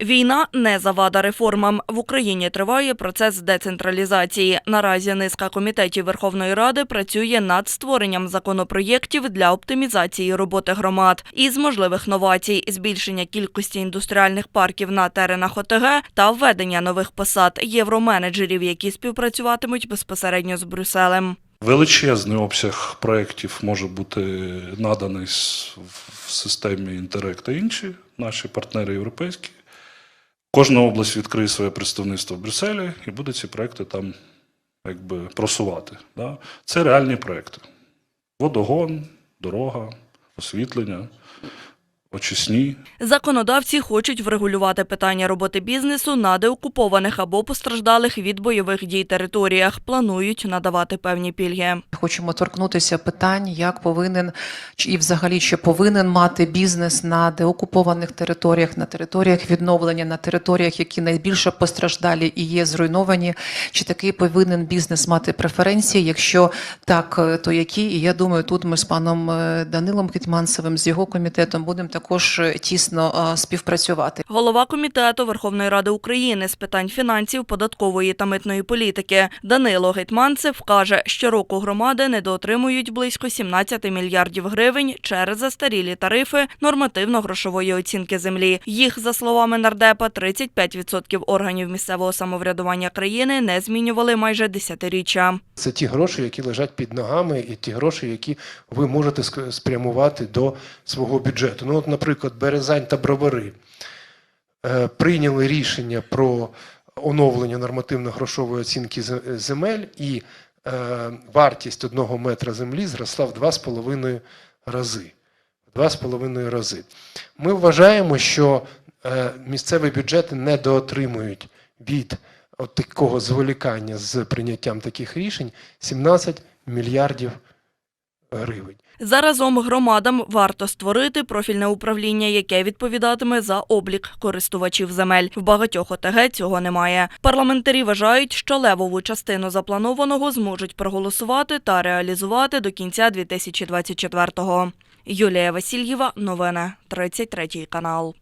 Війна не завада реформам. В Україні триває процес децентралізації. Наразі низка комітетів Верховної Ради працює над створенням законопроєктів для оптимізації роботи громад. Із можливих новацій збільшення кількості індустріальних парків на теренах ОТГ та введення нових посад євроменеджерів, які співпрацюватимуть безпосередньо з Брюсселем. Величезний обсяг проєктів може бути наданий в системі Інтерект та інші наші партнери європейські. Кожна область відкриє своє представництво в Брюсселі і буде ці проекти там якби просувати. Да? Це реальні проекти: водогон, дорога, освітлення, очисні. Законодавці хочуть врегулювати питання роботи бізнесу на деокупованих або постраждалих від бойових дій територіях. Планують надавати певні пільги. Хочемо торкнутися питань, як повинен чи і взагалі чи повинен мати бізнес на деокупованих територіях, на територіях відновлення, на територіях, які найбільше постраждалі і є зруйновані. Чи такий повинен бізнес мати преференції? Якщо так, е, то які? І я думаю, тут ми з паном е, Данилом Кітманцевим з його комітетом будемо також е, тісно е, співпрацювати. Голова комітету Верховної Ради України з питань фінансів, податкової та митної політики Данило Гетманцев каже, що року громади недоотримують близько 17 мільярдів гривень через застарілі тарифи нормативно-грошової оцінки землі. Їх, за словами нардепа, 35% органів місцевого самоврядування країни не змінювали майже десятиріччя. Це ті гроші, які лежать під ногами, і ті гроші, які ви можете спрямувати до свого бюджету. Ну, от, наприклад, Березань та Бровари е, прийняли рішення про оновлення нормативно-грошової оцінки земель, і е, вартість одного метра землі зросла в 2,5 рази. В 2,5 рази. Ми вважаємо, що е, місцеві бюджети недоотримують від от такого зволікання з прийняттям таких рішень 17 мільярдів гривень. Заразом громадам варто створити профільне управління, яке відповідатиме за облік користувачів земель. В багатьох ОТГ цього немає. Парламентарі вважають, що левову частину запланованого зможуть проголосувати та реалізувати до кінця 2024-го. Юлія Васильєва, новини, 33 канал.